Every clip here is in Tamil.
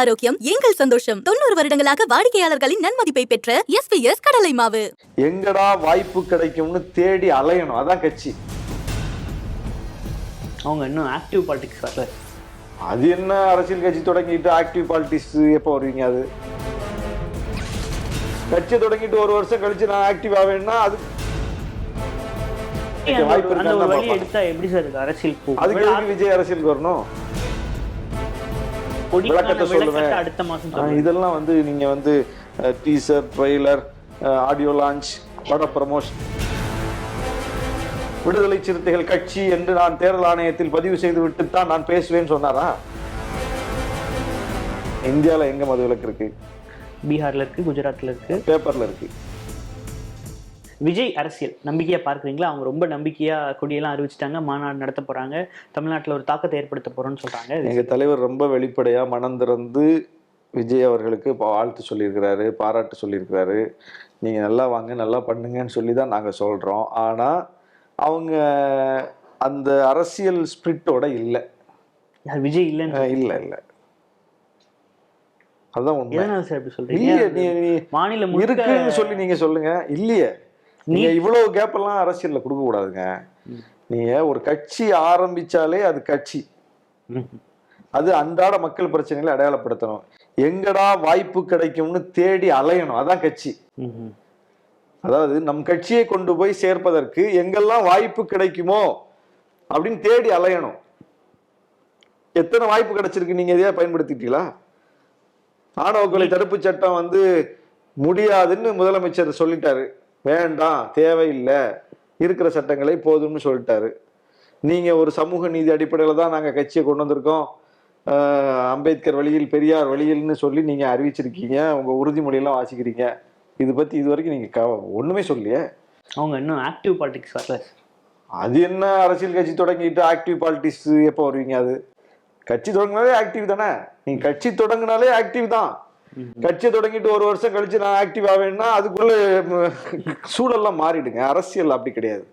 ஆரோக்கியம் எங்கள் சந்தோஷம். தொண்ணூறு வருடங்களாக வாடிக்கையாளர்களின் நன்மதிப்பை பெற்ற எஸ்பிஎஸ் கடலை மாவு. எங்கடா வாய்ப்பு கிடைக்கும்னு தேடி அலையணும். அதான் கட்சி. அவங்க இன்னும் ஆக்டிவ் பாலிடிக்ஸ் வரல. அது என்ன? அரசியல் கட்சி தொடங்கிட்டு ஆக்டிவ் பாலிட்டிக்ஸ் எப்போ வருவீங்க அது? கட்சி தொடங்கிட்டு ஒரு வருஷம் கழிச்சு நான் ஆக்டிவ் ஆவேன்னா அது அந்த வாய்ப்பு. எடுத்தா எப்படி சார் அரசியல் அதுக்கு விஜய் அரசியலுக்கு வரணும்? விளக்கத்தை சொல்லுவேன். இதெல்லாம் வந்து நீங்க வந்து டீசர் ட்ரெய்லர் ஆடியோ லான்ச் பட ப்ரமோஷன் விடுதலை சிறுத்தைகள் கட்சி என்று நான் தேர்தல் ஆணையத்தில் பதிவு செய்து விட்டு தான் நான் பேசுவேன்னு சொன்னாரா? இந்தியால எங்க மது விலக்கு இருக்கு? பீகார்ல இருக்கு குஜராத்ல இருக்கு. பேப்பர்ல இருக்கு. விஜய் அரசியல். நம்பிக்கையா பார்க்கறீங்களா? அவங்க ரொம்ப நம்பிக்கையா கொடியெல்லாம் அறிவிச்சிட்டாங்க. மாநாடு நடத்த போறாங்க. தமிழ்நாட்டுல ஒரு தாக்கத்தை ஏற்படுத்த போறோம்னு சொல்றாங்க. எங்க தலைவர் ரொம்ப வெளிப்படையா மனம் திறந்து விஜய் அவர்களுக்கு வாழ்த்து சொல்லியிருக்கிறாரு பாராட்டு சொல்லியிருக்கிறாரு. நீங்க நல்லா வாங்க நல்லா பண்ணுங்கன்னு சொல்லி தான் நாங்க சொல்றோம். ஆனா அவங்க அந்த அரசியல் ஸ்பிரிட்டோட இல்லை. விஜய் இல்லைன்னு இல்ல இல்ல. அதான் உண்மை. சார் இல்லையே சொல்றீங்க மாநிலம் இருக்குன்னு சொல்லி நீங்க சொல்லுங்க. இல்லையே. நீங்க இவ்வளவு கேப் எல்லாம் அரசியல்ல கொடுக்க கூடாதுங்க. நீங்க ஒரு கட்சி ஆரம்பிச்சாலே அது கட்சி. அது அன்றாட மக்கள் பிரச்சனைகளை அடையாளப்படுத்தணும். எங்கடா வாய்ப்பு கிடைக்கும்னு தேடி அலையணும். அதான் கட்சி. அதாவது நம் கட்சியை கொண்டு போய் சேர்ப்பதற்கு எங்கெல்லாம் வாய்ப்பு கிடைக்குமோ அப்படின்னு தேடி அலையணும். எத்தனை வாய்ப்பு கிடைச்சிருக்கு நீங்க எதையா பயன்படுத்திட்டீங்களா? ஆணவ கொலை தடுப்பு சட்டம் வந்து முடியாதுன்னு முதலமைச்சர் சொல்லிட்டாரு. வேண்டாம் தேவையில்லை. இருக்கிற சட்டங்களை போதும்னு சொல்லிட்டாரு. நீங்க ஒரு சமூக நீதி அடிப்படையில தான் நாங்க கட்சியை கொண்டு வந்திருக்கோம். அம்பேத்கர் வழியில் பெரியார் வழியில்னு சொல்லி நீங்க அறிவிச்சிருக்கீங்க. உங்க உறுதிமொழியெல்லாம் வாசிக்கிறீங்க. இது பத்தி இது வரைக்கும் நீங்க க- ஒண்ணுமே சொல்லியே அவங்க இன்னும் ஆக்டிவ் பாலிடிக்ஸ் வரல. அது என்ன அரசியல் கட்சி தொடங்கிட்டு ஆக்டிவ் பாலிட்டிக்ஸ் எப்போ வருவீங்க அது? கட்சி தொடங்கினாலே ஆக்டிவ் தானே? நீங்க கட்சி தொடங்கினாலே ஆக்டிவ் தான். கட்சியை தொடங்கிட்டு ஒரு வருஷம் கழிச்சு நான் ஆக்டிவ் ஆவேன்னா அதுக்குள்ள சூழல்லாம் மாறிடுங்க. அரசியல் அப்படி கிடையாது.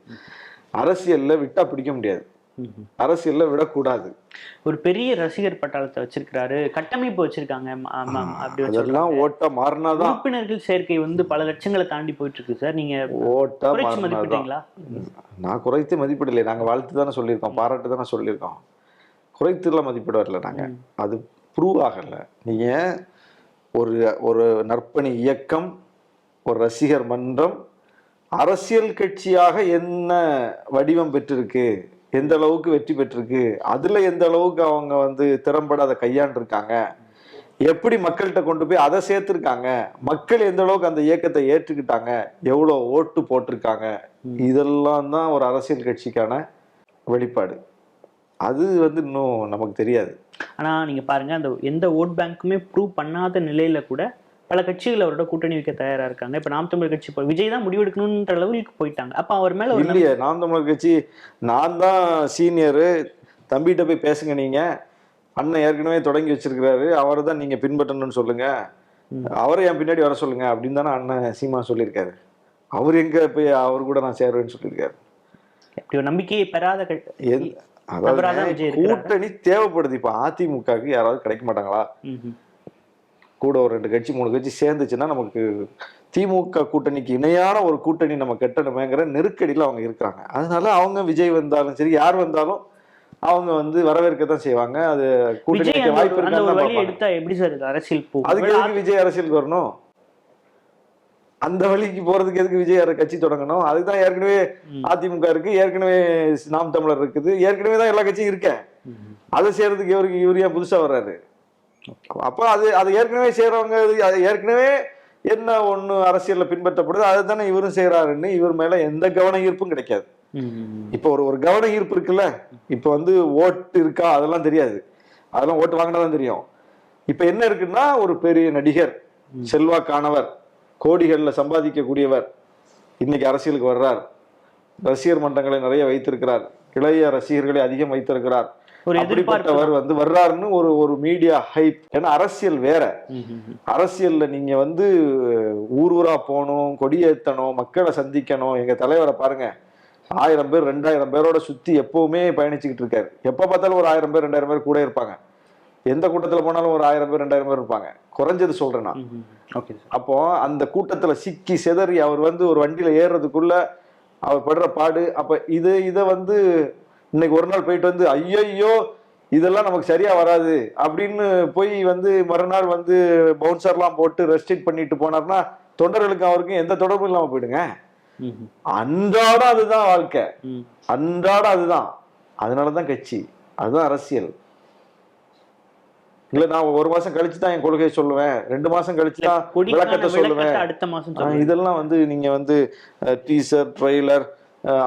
அரசியல்ல விட்டா பிடிக்க முடியாது. அரசியல்ல விடக்கூடாது. ஒரு பெரிய ரசிகர் பட்டாளத்தை வச்சிருக்கிறாரு. கட்டமைப்பு வச்சிருக்காங்க. அதெல்லாம் ஓட்டா மாறினாதான். உறுப்பினர்கள் சேர்க்கை வந்து பல லட்சங்களை தாண்டி போயிட்டு இருக்கு சார். நீங்க ஓட்டா மதிப்பிட்டீங்களா? நான் குறைத்து மதிப்பிடலை. நாங்க வாழ்த்து தானே சொல்லியிருக்கோம். பாராட்டு தானே சொல்லியிருக்கோம். குறைத்துலாம் மதிப்பிட வரல நாங்க. அது ப்ரூவ் ஆகல. நீங்க ஒரு ஒரு நற்பணி இயக்கம் ஒரு ரசிகர் மன்றம் அரசியல் கட்சியாக என்ன வடிவம் பெற்றிருக்கு எந்த அளவுக்கு வெற்றி பெற்றிருக்கு அதுல எந்த அளவுக்கு அவங்க வந்து திறம்பட அதை கையாண்டிருக்காங்க எப்படி மக்கள்கிட்ட கொண்டு போய் அதை சேர்த்திருக்காங்க மக்கள் எந்த அளவுக்கு அந்த இயக்கத்தை ஏற்றுக்கிட்டாங்க எவ்வளோ ஓட்டு போட்டிருக்காங்க இதெல்லாம் தான் ஒரு அரசியல் கட்சிக்கான வெளிப்பாடு. அது வந்து இன்னும் நமக்கு தெரியாது. ஆனா நீங்க பாருங்க அந்த எந்த ஓட் பேங்க்குமே ப்ரூவ் பண்ணாத நிலையில கூட பல கட்சிகள் அவரோட கூட்டணி வைக்க தயாரா இருக்காங்க. இப்ப நாம் தமிழ் கட்சி விஜய் தான் முடிவெடுக்கணுன்ற லெவலுக்கு போயிட்டாங்க. அப்ப அவர் மேல இல்லையே நாம் தமிழர் கட்சி நான் தான் சீனியரு தம்பிகிட்ட போய் பேசுங்க நீங்க. அண்ணன் ஏற்கனவே தொடங்கி வச்சிருக்கிறாரு. அவரை தான் நீங்க பின்பற்றணும்னு சொல்லுங்க. அவரை என் பின்னாடி வர சொல்லுங்க அப்படின்னு தானே அண்ணன் சீமா சொல்லியிருக்காரு. அவர் எங்க போய் அவர் கூட நான் சேருவேன்னு சொல்லியிருக்காரு. இப்படி ஒரு நம்பிக்கையை பெறாத தான். கூட்டணி தேவைப்படுது இப்ப அதிமுகவுக்கு யாராவது கிடைக்க மாட்டாங்களா. கூட ஒரு ரெண்டு கட்சி மூணு கட்சி சேர்ந்துச்சுன்னா நமக்கு திமுக கூட்டணிக்கு இணையான ஒரு கூட்டணி நம்ம கட்டணுமேங்கிற நெருக்கடியில் அவங்க இருக்கிறாங்க அதனால அவங்க விஜய் வந்தாலும் சரி யார் வந்தாலும் அவங்க வந்து வரவேற்கத்தான் செய்வாங்க அது கூட்டணி விஜய் வைக்க அந்த வாய்ப்பு தான். எடுத்தா எப்படி சார் அரசியல் அதுக்கு விஜய் அரசியலுக்கு வரணும் அந்த வழிக்கு போறதுக்கு எதுக்கு விஜய் கட்சி தொடங்கணும்? அதுதான் ஏற்கனவே அதிமுக இருக்கு ஏற்கனவே நாம் தமிழர் இருக்குது. ஏற்கனவே தான் எல்லா கட்சியும் இருக்கேன். அதை செய்யறதுக்கு இவருக்கு இவர் ஏன் புதுசா வர்றாரு? அப்ப அது அது ஏற்கனவே செய்யறவங்க அது ஏற்கனவே என்ன ஒண்ணு அரசியல்ல பின்பற்றப்படுது அதுதானே இவரும் செய்யறாருன்னு இவர் மேல எந்த கவன ஈர்ப்பும் கிடைக்காது. இப்போ ஒரு ஒரு கவன ஈர்ப்பு இருக்குல்ல? இப்போ வந்து ஓட்டு இருக்கா? அதெல்லாம் தெரியாது. அதெல்லாம் ஓட்டு வாங்கினாதான் தெரியும். இப்போ என்ன இருக்குன்னா ஒரு பெரிய நடிகர் செல்வாக்கானவர் கோடிகள்ல சம்பாதிக்கக்கூடியவர் இன்னைக்கு அரசியலுக்கு வர்றார். ரசிகர் மன்றங்களை நிறைய வைத்திருக்கிறார். இளைய ரசிகர்களை அதிகம் வைத்திருக்கிறார். ஒரு அப்படிப்பட்டவர் வந்து வர்றாருன்னு ஒரு ஒரு மீடியா ஹைப் ஏன்னா அரசியல் வேற. அரசியல்ல நீங்க வந்து ஊர் ஊரா போகணும் கொடியேத்தணும் மக்களை சந்திக்கணும். எங்க தலைவரை பாருங்க. ஆயிரம் பேர் ரெண்டாயிரம் பேரோட சுத்தி எப்பவுமே பயணிச்சுக்கிட்டு இருக்காரு. எப்ப பார்த்தாலும் ஒரு ஆயிரம் பேர் ரெண்டாயிரம் பேர் கூட இருப்பாங்க. எந்த கூட்டத்துல போனாலும் ஒரு ஆயிரம் பேர் ரெண்டாயிரம் பேர் இருப்பாங்க. குறைஞ்சது சொல்றேன் நான். ஓகே அப்போ அந்த கூட்டத்துல சிக்கி சிதறி அவர் வந்து ஒரு வண்டியில ஏறுறதுக்குள்ள அவர் படுற பாடு அப்ப இது இதை வந்து இன்னைக்கு ஒரு நாள் போயிட்டு வந்து ஐயையோ இதெல்லாம் நமக்கு சரியா வராது அப்படின்னு போய் வந்து மறுநாள் வந்து பவுன்சர்லாம் போட்டு ரெஸ்ட்ரிக்ட் பண்ணிட்டு போனார்னா தொண்டர்களுக்கும் அவருக்கும் எந்த தொடர்பும் இல்லாம போயிடுங்க. அன்றாடம் அதுதான் வாழ்க்கை. அன்றாடம் அதுதான். அதனாலதான் கட்சி. அதுதான் அரசியல். இல்ல நான் ஒரு மாசம் கழிச்சு தான் என் கொள்கையை சொல்லுவேன். ரெண்டு மாசம் கழிச்சு தான் விளக்கத்தை சொல்லுவேன். அடுத்த மாசம் இதெல்லாம் வந்து நீங்க வந்து டீசர் ட்ரெய்லர்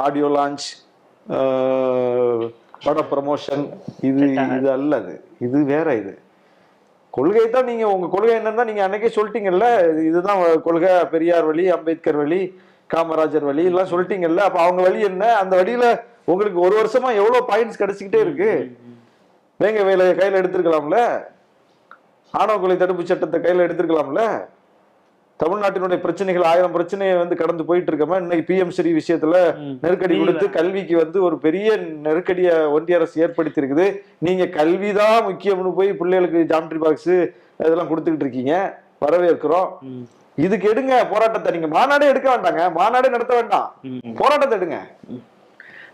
ஆடியோ லான்ச் பட ப்ரமோஷன் இது இது அல்ல அது. இது வேற இது. கொள்கை தான் நீங்க உங்க கொள்கை என்னன்னா நீங்க அன்னைக்கே சொல்லிட்டீங்கல்ல இது- இதுதான் கொள்கை பெரியார் வழி அம்பேத்கர் வழி காமராஜர் வழி எல்லாம் சொல்லிட்டீங்கல்ல அப்ப அவங்க வழி என்ன? அந்த வழியில உங்களுக்கு ஒரு வருஷமா எவ்வளவு பாயிண்ட்ஸ் கிடைச்சிக்கிட்டே இருக்கு. வேங்க வேலையை கையில எடுத்திருக்கலாம்ல? ஆணவ கொலை தடுப்பு சட்டத்தை கையில எடுத்திருக்கலாம்ல? தமிழ்நாட்டினுடைய பிரச்சனைகள் ஆயிரம் பிரச்சனையை வந்து கடந்து போயிட்டு இருக்கமா இன்னைக்கு பிஎம் ஸ்ரீ விஷயத்துல. நெருக்கடி கொடுத்து கல்விக்கு வந்து ஒரு பெரிய நெருக்கடியை ஒன்றிய அரசு ஏற்படுத்தி இருக்குது நீங்க கல்விதான் முக்கியம்னு போய் பிள்ளைகளுக்கு ஜாமெட்ரி பாக்ஸ் இதெல்லாம் கொடுத்துக்கிட்டு இருக்கீங்க. வரவேற்கிறோம். இதுக்கு எடுங்க போராட்டத்தை. நீங்க மாநாடே எடுக்க வேண்டாங்க. மாநாடே நடத்த வேண்டாம். போராட்டத்தை எடுங்க.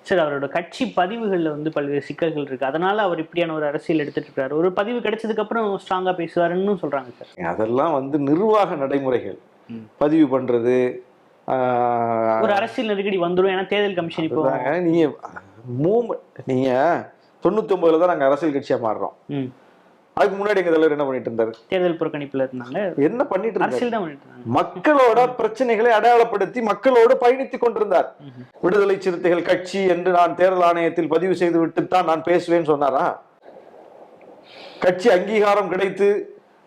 சார் அவரோட கட்சி பதிவுகள்ல வந்து பல்வேறு சிக்கல்கள் இருக்கு. அதனால அவர் இப்படியான ஒரு அரசியல் எடுத்துட்டு இருக்காரு. ஒரு பதிவு கிடைச்சதுக்கு அப்புறம் ஸ்ட்ராங்கா பேசுவாருன்னு சொல்றாங்க சார். அதெல்லாம் வந்து நிர்வாக நடைமுறைகள். பதிவு பண்றது ஆஹ், ஒரு அரசியல் நெருக்கடி வந்துரும் ஏன்னா தேர்தல் கமிஷன் இப்போ அதாங்க, நீங்க மூவ் நீங்க தொண்ணூத்தி ஒன்பதுல தான் நாங்க அரசியல் கட்சியா மாறுறோம். அதுக்கு முன்னாடி எங்க தலைவர் என்ன பண்ணிட்டு இருந்தாரு? தேர்தல் புறக்கணிப்புல இருந்தாங்க. என்ன பண்ணிட்டு இருந்தாரு? மக்களோட பிரச்சனைகளை அடையாளப்படுத்தி மக்களோடு பயணித்துக் கொண்டிருந்தார். விடுதலை சிறுத்தைகள் கட்சி என்று நான் தேர்தல் ஆணையத்தில் பதிவு செய்து விட்டு தான் நான் பேசுவேன்னு சொன்னாரா? கட்சி அங்கீகாரம் கிடைத்து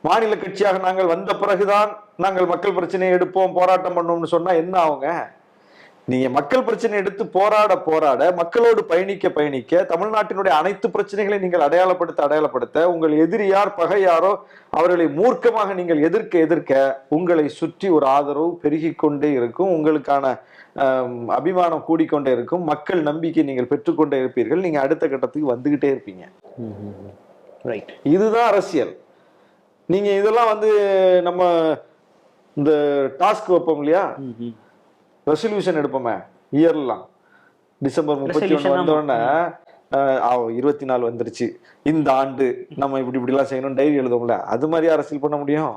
மாநில கட்சியாக நாங்கள் வந்த பிறகுதான் நாங்கள் மக்கள் பிரச்சனையை எடுப்போம் போராட்டம் பண்ணுவோம்னு சொன்னா என்ன ஆகுங்க நீங்க மக்கள் பிரச்சனை எடுத்து போராட போராட மக்களோடு பயணிக்க பயணிக்க தமிழ்நாட்டினுடைய அனைத்து பிரச்சனைகளையும் நீங்கள் அடையாளப்படுத்த அடையாளப்படுத்த உங்கள் எதிரி யார் பகை யாரோ அவர்களை மூர்க்கமாக நீங்கள் எதிர்க்க எதிர்க்க உங்களை சுற்றி ஒரு ஆதரவு பெருகிக் கொண்டே இருக்கும். உங்களுக்கான அபிமானம் கூடிக்கொண்டே இருக்கும். மக்கள் நம்பிக்கை நீங்கள் பெற்றுக்கொண்டே இருப்பீர்கள். நீங்க அடுத்த கட்டத்துக்கு வந்துகிட்டே இருப்பீங்க. ரைட் இதுதான் அரசியல். நீங்க இதெல்லாம் வந்து நம்ம இந்த டாஸ்க் வைப்போம் இல்லையா? ரெசல்யூஷன் எடுப்போமே இயர்லாம் டிசம்பர் முப்பத்தி ஒன்று. வந்தோடனே இருபத்தி நாலு வந்துருச்சு. இந்த ஆண்டு நம்ம இப்படி இப்படி எல்லாம் செய்யணும் டைரி எழுதுவோம்ல அது மாதிரி அரசியல் பண்ண முடியும்?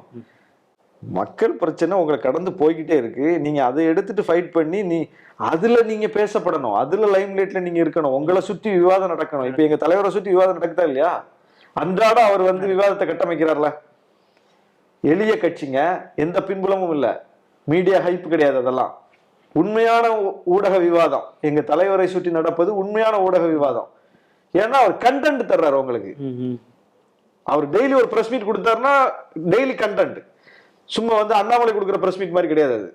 மக்கள் பிரச்சனை உங்களை கடந்து போய்கிட்டே இருக்கு. நீங்க அதை எடுத்துட்டு ஃபைட் பண்ணி நீ அதுல நீங்க பேசப்படணும். அதுல லைம் லைட்ல நீங்க இருக்கணும். உங்களை சுத்தி விவாதம் நடக்கணும். இப்ப எங்க தலைவரை சுத்தி விவாதம் நடக்குதா இல்லையா? அன்றாடம் அவர் வந்து விவாதத்தை கட்டமைக்கிறார்ல. எளிய கட்சிங்க எந்த பின்புலமும் இல்ல. மீடியா ஹைப் கிடையாது அதெல்லாம். உண்மையான ஊடக விவாதம். எங்க தலைவரை சுற்றி நடப்பது உண்மையான ஊடக விவாதம். ஏன்னா அவர் கண்டென்ட் தர்றாரு உங்களுக்கு. அவர் டெய்லி ஒரு பிரஸ் மீட் கொடுத்தாருன்னா டெய்லி கண்டென்ட் சும்மா வந்து அண்ணாமலை கொடுக்குற பிரஸ் மீட் மாதிரி கிடையாது அது.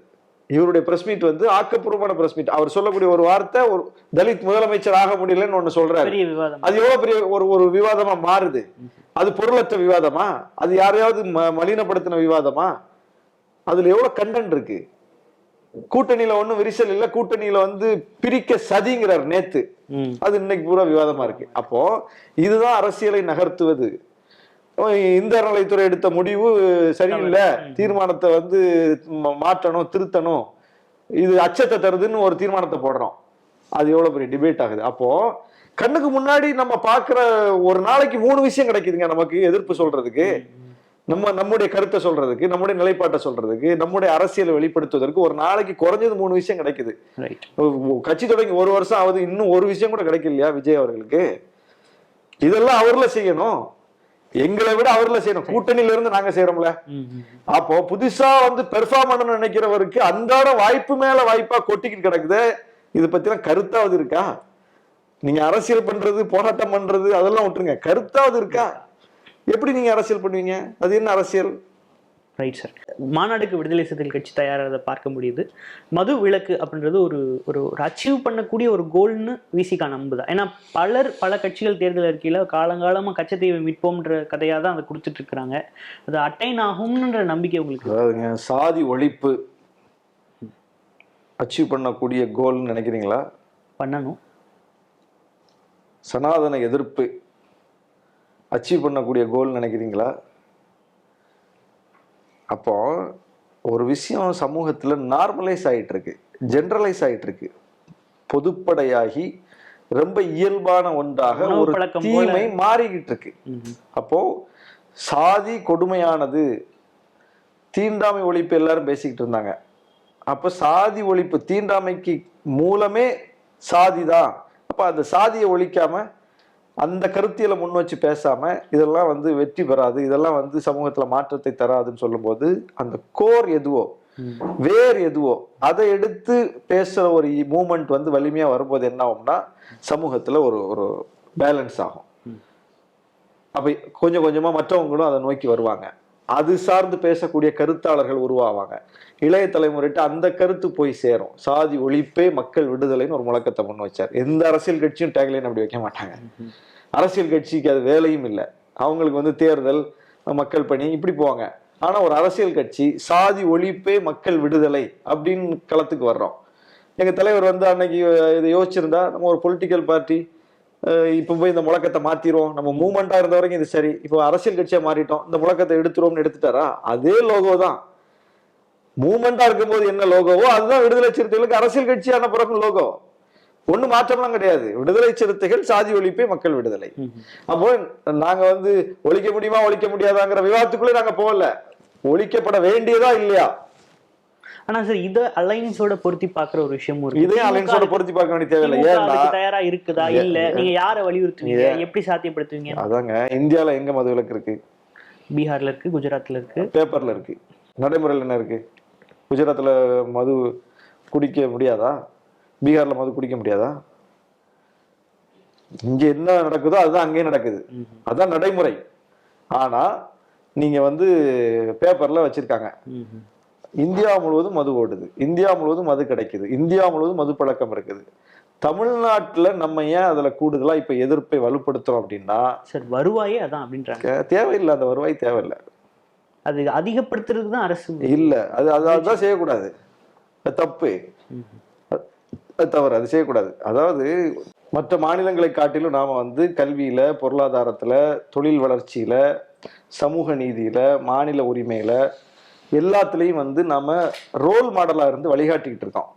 இவருடைய பிரஸ் மீட் வந்து ஆக்கப்பூர்வமான பிரஸ் மீட் அவர் சொல்லக்கூடிய ஒரு வார்த்தை ஒரு தலித் முதலமைச்சர் ஆக முடியலன்னு ஒண்ணு சொல்றாரு. அது எவ்வளவு பெரிய ஒரு ஒரு விவாதமா மாறுது? அது பொருளற்ற விவாதமா? அது யாரையாவது மலினப்படுத்தின விவாதமா? அதுல எவ்வளவு கண்டென்ட் இருக்கு? கூட்டணியில ஒண்ணும் விரிசல் இல்ல. கூட்டணியில வந்து பிரிக்க சதிங்கிறார் நேத்து. அது இன்னைக்கு பூரா விவாதமா இருக்கு. அப்போ இதுதான் அரசியலை நகர்த்துவது. இந்த அறநிலைத்துறை எடுத்த முடிவு சரியில்லை. தீர்மானத்தை வந்து மாற்றணும் திருத்தணும். இது அச்சத்தை தருதுன்னு ஒரு தீர்மானத்தை போடுறோம். அது எவ்வளவு பெரிய டிபேட் ஆகுது. அப்போ கண்ணுக்கு முன்னாடி நம்ம பார்க்கிற ஒரு நாளைக்கு மூணு விஷயம் கிடைக்குதுங்க நமக்கு எதிர்ப்பு சொல்றதுக்கு. நம்ம நம்முடைய கருத்தை சொல்றதுக்கு நம்முடைய நிலைப்பாட்டை சொல்றதுக்கு நம்முடைய அரசியலை வெளிப்படுத்துவதற்கு ஒரு நாளைக்கு குறைஞ்சது மூணு விஷயம் கிடைக்குது. கட்சி தொடங்கி ஒரு வருஷம் ஆகுது இன்னும் ஒரு விஷயம் கூட கிடைக்கலையா விஜய் அவர்களுக்கு? இதெல்லாம் அவர்ல செய்யணும். எங்களை விட அவர்ல செய்யணும். கூட்டணியில இருந்து நாங்க செய்யறோம்ல. அப்போ புதுசா வந்து பெர்ஃபார்ம் பண்ணணும்னு நினைக்கிறவருக்கு அன்றாட வாய்ப்பு மேல வாய்ப்பா கொட்டிக்கிட்டு கிடக்குது இது பத்திலாம் கருத்தாவது இருக்கா? நீங்க அரசியல் பண்றது போராட்டம் பண்றது அதெல்லாம் விட்டுருங்க. கருத்தாவது இருக்கா? எப்படி நீங்க அரசியல் பண்ணுவீங்க? அது என்ன அரசியல்? ரைட் சார் மாநாடுக்கு விடுதலை சிறுத்தைகள் கட்சி தயாராகிறத பார்க்க முடியுது. மது விலக்கு அப்படின்றது ஒரு ஒரு ஒரு அச்சீவ் பண்ணக்கூடிய ஒரு கோல்னு விசிகா நம்புதான் ஏன்னா பலர் பல கட்சிகள் தேர்தல் அறிக்கையில் காலங்காலமாக கச்சத்தீவை மீட்போம்ன்ற கதையாக தான் அதை கொடுத்துட்டு இருக்கிறாங்க. அது அட்டைன் ஆகும்ன்ற நம்பிக்கை உங்களுக்கு அதாவதுங்க சாதி ஒழிப்பு அச்சீவ் பண்ணக்கூடிய கோல்னு நினைக்கிறீங்களா? பண்ணணும். சனாதன எதிர்ப்பு அச்சீவ் பண்ணக்கூடிய கோல் நினைக்கிறீங்களா? அப்போ ஒரு விஷயம் சமூகத்துல நார்மலைஸ் ஆயிட்டு இருக்கு ஜென்ரலைஸ் ஆயிட்டு இருக்கு பொதுப்படையாகி ரொம்ப இயல்பான ஒன்றாக ஒரு தீமை மாறிக்கிட்டு இருக்கு அப்போ சாதி கொடுமையானது தீண்டாமை ஒழிப்பு எல்லாரும் பேசிக்கிட்டு இருந்தாங்க. அப்ப சாதி ஒழிப்பு தீண்டாமைக்கு மூலமே சாதி தான் அப்ப அந்த சாதியை ஒழிக்காம அந்த கருத்தியலை முன் வச்சு பேசாம இதெல்லாம் வந்து வெற்றி பெறாது இதெல்லாம் வந்து சமூகத்துல மாற்றத்தை தராதுன்னு சொல்லும்போது அந்த கோர் எதுவோ வேர் எதுவோ அதை எடுத்து பேசுற ஒரு மூமெண்ட் வந்து வலிமையா வரும்போது என்ன ஆகும்னா சமூகத்துல ஒரு ஒரு பேலன்ஸ் ஆகும். அப்ப கொஞ்சம் கொஞ்சமா மற்றவங்களும் அதை நோக்கி வருவாங்க. அது சார்ந்து பேசக்கூடிய கருத்தாளர்கள் உருவாவாங்க. இளைய தலைமுறைட்டு அந்த கருத்து போய் சேரும். சாதி ஒழிப்பே மக்கள் விடுதலைன்னு ஒரு முழக்கத்தை முன் வச்சார். எந்த அரசியல் கட்சியும் டேக்லைன் அப்படி வைக்க மாட்டாங்க. அரசியல் கட்சிக்கு அது வேலையும் இல்லை. அவங்களுக்கு வந்து தேர்தல் மக்கள் பணி இப்படி போவாங்க. ஆனா ஒரு அரசியல் கட்சி சாதி ஒழிப்பே மக்கள் விடுதலை அப்படின்னு களத்துக்கு வர்றோம். எங்க தலைவர் வந்து அன்னைக்கு இதை யோசிச்சிருந்தா நம்ம ஒரு பொலிட்டிக்கல் பார்ட்டி இப்போ போய் இந்த முழக்கத்தை மாத்திரும். நம்ம மூமெண்டா இருந்த வரைக்கும் இது சரி. இப்போ அரசியல் கட்சியா மாறிட்டோம். இந்த முழக்கத்தை எடுத்துருவோம்னு எடுத்துட்டாரா? அதே லோகோ தான். மூமெண்டா இருக்கும்போது என்ன லோகோவோ அதுதான் விடுதலை சிறுத்தைகளுக்கு அரசியல் கட்சியான பிறகு லோகோ ஒண்ணு மாற்றம்லாம் கிடையாது. விடுதலை சிறுத்தைகள் சாதி ஒழிப்பே மக்கள் விடுதலை. அப்போ நாங்க வந்து ஒழிக்க முடியுமா ஒழிக்க முடியாதாங்கிற விவாதத்துக்குள்ளே நாங்க போகல. ஒழிக்கப்பட வேண்டியதா இல்லையா? ஆனா சார் இத அலைன்ஸோட பொருத்தி பாக்குற ஒரு விஷயமும் இருக்கு. இதே அலைன்ஸோட பொருத்தி பார்க்க வேண்டிய தேவையில்லை. அதுக்கு தயாரா இருக்குதா? இல்ல நீங்க யார வலியுறுத்துவீங்க? எப்படி சாத்தியப்படுத்துவீங்க? அதாங்க இந்தியால எங்க மது விலக்கு இருக்கு? பீகார்ல இருக்கு குஜராத்ல இருக்கு. பேப்பர்ல இருக்கு. நடைமுறையில் என்ன இருக்கு? குஜராத்ல மது குடிக்க முடியாதா? பீகார்ல மது குடிக்க முடியாதா? இங்க என்ன நடக்குதோ அதுதான் அங்கேயும் நடக்குது. அதான் நடைமுறை. ஆனா நீங்க வந்து பேப்பர்ல வச்சிருக்காங்க. இந்தியா முழுவதும் மது ஓடுது. இந்தியா முழுவதும் மது கிடைக்குது. இந்தியா முழுவதும் மது பழக்கம் இருக்குது. தமிழ்நாட்டுல நம்ம ஏன் அதுல கூடுதலா இப்ப எதிர்ப்பை வலுப்படுத்துறோம் அப்படின்னா சார் வருவாயே அதான் அப்படின்றாங்க. தேவையில்லை. அந்த வருவாய் தேவையில்லை. அது அதிகப்படுத்துறதுக்கு தான் அரசு இல்ல. அது அது அதுதான் செய்யக்கூடாது. அது தப்பு. அது தவறு. அது செய்யக்கூடாது. அதாவது மற்ற மாநிலங்களை காட்டிலும் நாம வந்து கல்வியில பொருளாதாரத்துல தொழில் வளர்ச்சியில சமூக நீதியில மாநில உரிமையில எல்லாத்துலயும் வந்து நாம ரோல் மாடலா இருந்து வழிகாட்டிக்கிட்டு இருக்கோம்.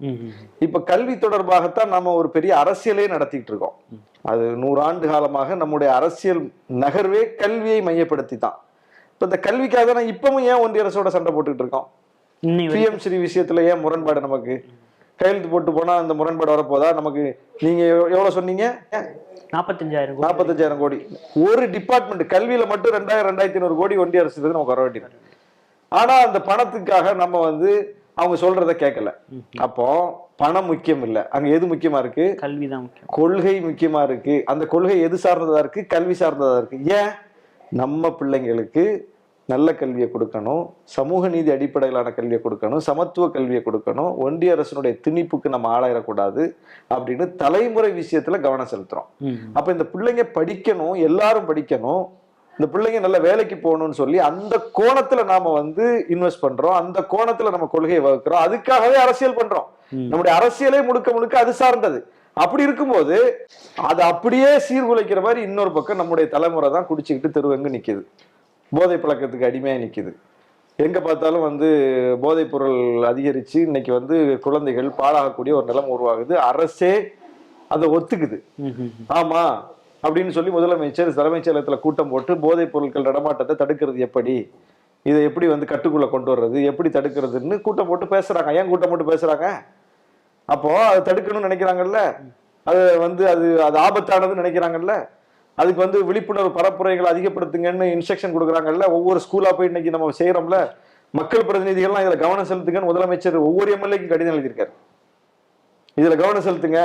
இப்ப கல்வி தொடர்பாகத்தான் நாம ஒரு பெரிய அரசியலே நடத்திட்டு இருக்கோம். அது நூறாண்டு காலமாக நம்முடைய அரசியல் நகர்வே கல்வியை மையப்படுத்தி தான் இப்ப இந்த கல்விக்காக தான் இப்பவும் ஏன் ஒன்றிய அரசோட சண்டை போட்டுக்கிட்டு இருக்கோம்? பிஎம் ஸ்ரீ விஷயத்துல ஏன் முரண்பாடு நமக்கு? கையெழுத்து போட்டு போனா அந்த முரண்பாடு வரப்போதா? நமக்கு நீங்க எவ்- எவ்வளவு சொன்னீங்க? நாற்பத்தஞ்சாயிரம் நாற்பத்தஞ்சாயிரம் கோடி. ஒரு டிபார்ட்மெண்ட் கல்வியில மட்டும் ரெண்டாயிரம் ரெண்டாயிரத்தி ஐநூறு கோடி ஒன்றிய அரசு நமக்கு வர வேண்டியது. ஆனா அந்த பணத்துக்காக நம்ம வந்து அவங்க சொல்றத கேட்கல. அப்போ பணம் முக்கியம் இல்ல. அங்க எது முக்கியமா இருக்கு? கல்விதான் முக்கியம். கொள்கை முக்கியமா இருக்கு. அந்த கொள்கை எது சார்ந்ததா இருக்கு? கல்வி சார்ந்ததா இருக்கு. ஏன்? நம்ம பிள்ளைங்களுக்கு நல்ல கல்வியை கொடுக்கணும். சமூக நீதி அடிப்படையிலான கல்வியை கொடுக்கணும். சமத்துவ கல்வியை கொடுக்கணும். ஒன்றிய அரசினுடைய திணிப்புக்கு நம்ம ஆளாயிடக்கூடாது அப்படின்னு தலைமுறை விஷயத்துல கவனம் செலுத்துறோம். அப்ப இந்த பிள்ளைங்க படிக்கணும் எல்லாரும் படிக்கணும். இந்த பிள்ளைங்க நல்ல வேலைக்கு போகணும்னு சொல்லி அந்த கோணத்துல நாம வந்து இன்வெஸ்ட் பண்றோம். அந்த கோணத்துல நம்ம கொள்கையை வகுக்கிறோம். அதுக்காகவே அரசியல் பண்றோம். நம்முடைய அரசியலே முழுக்க முழுக்க அது சார்ந்தது. அப்படி இருக்கும்போது அது அப்படியே சீர்குலைக்கிற மாதிரி இன்னொரு பக்கம் நம்முடைய தலைமுறை தான் குடிச்சுக்கிட்டு தெருவெங்க நிக்குது. போதை பழக்கத்துக்கு அடிமையா நிக்குது. எங்க பார்த்தாலும் வந்து போதைப் பொருள் அதிகரிச்சு இன்னைக்கு வந்து குழந்தைகள் பாழாகக்கூடிய ஒரு நிலைமை உருவாகுது. அரசே அதை ஒத்துக்குது. ஆமா. அப்படின்னு சொல்லி முதலமைச்சர் தலைமைச் செயலகத்தில் கூட்டம் போட்டு போதைப் பொருட்கள் நடமாட்டத்தை தடுக்கிறது எப்படி? இதை எப்படி வந்து கட்டுக்குள்ளே கொண்டு வர்றது? எப்படி தடுக்கிறதுன்னு கூட்டம் போட்டு பேசுகிறாங்க ஏன் கூட்டம் போட்டு பேசுகிறாங்க அப்போது அதை தடுக்கணும்னு நினைக்கிறாங்கல்ல? அது வந்து அது அது ஆபத்தானதுன்னு நினைக்கிறாங்கல்ல? அதுக்கு வந்து விழிப்புணர்வு பரப்புரைகளை அதிகப்படுத்துங்கன்னு இன்ஸ்ட்ரக்ஷன் கொடுக்குறாங்கல்ல? ஒவ்வொரு ஸ்கூலாக போய் இன்னைக்கு நம்ம செய்கிறோம்ல மக்கள் பிரதிநிதிகள்லாம் இதில் கவனம் செலுத்துங்கன்னு முதலமைச்சர் ஒவ்வொரு எம்எல்ஏக்கும் கடிதம் எழுதியிருக்காரு. இதில் கவனம் செலுத்துங்க.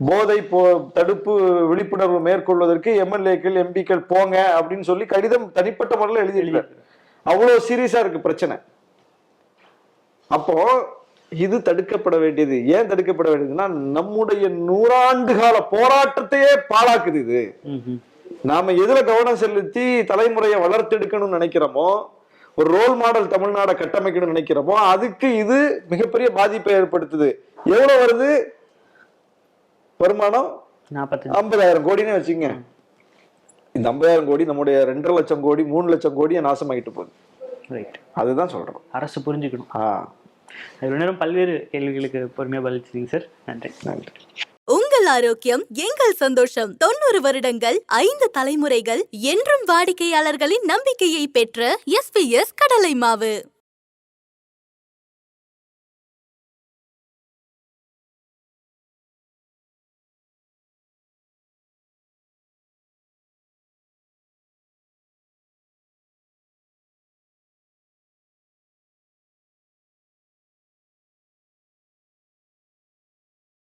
போதை போ தடுப்பு விழிப்புணர்வு மேற்கொள்வதற்கு எம்எல்ஏக்கள் எம்பிக்கள் போங்க அப்படின்னு சொல்லி கடிதம் தனிப்பட்ட முறையில் எழுதியிருக்காரு அவ்வளவு சீரியஸா இருக்கு பிரச்சனை. அப்போ இது தடுக்கப்பட வேண்டியது. ஏன் தடுக்கப்பட வேண்டியதுன்னா நம்முடைய நூறாண்டு கால போராட்டத்தையே பாழாக்குது இது. நாம எதுல கவனம் செலுத்தி தலைமுறையை வளர்த்தெடுக்கணும்னு நினைக்கிறோமோ ஒரு ரோல் மாடல் தமிழ்நாடை கட்டமைக்கணும்னு நினைக்கிறோமோ அதுக்கு இது மிகப்பெரிய பாதிப்பை ஏற்படுத்துது. எவ்வளவு வருது? வருமானம் ஐம்பதாயிரம் கோடின்னு வச்சுங்க இந்த ஐம்பதாயிரம் கோடி நம்முடைய ரெண்டரை லட்சம் கோடி மூணு லட்சம் கோடியை நாசமாயிட்டு போகுது. ரைட் அதுதான் சொல்றோம். அரசு புரிஞ்சுக்கணும். ஆ. இவ்வளவு நேரம் பல்வேறு கேள்விகளுக்கு பொறுமையாக பதிலளிச்சிங்க சார். நன்றி. நன்றி. உங்கள் ஆரோக்கியம் எங்கள் சந்தோஷம் தொண்ணூறு வருடங்கள் ஐந்து தலைமுறைகள் என்றும் வாடிக்கையாளர்களின் நம்பிக்கையை பெற்ற எஸ்பிஎஸ் கடலை மாவு.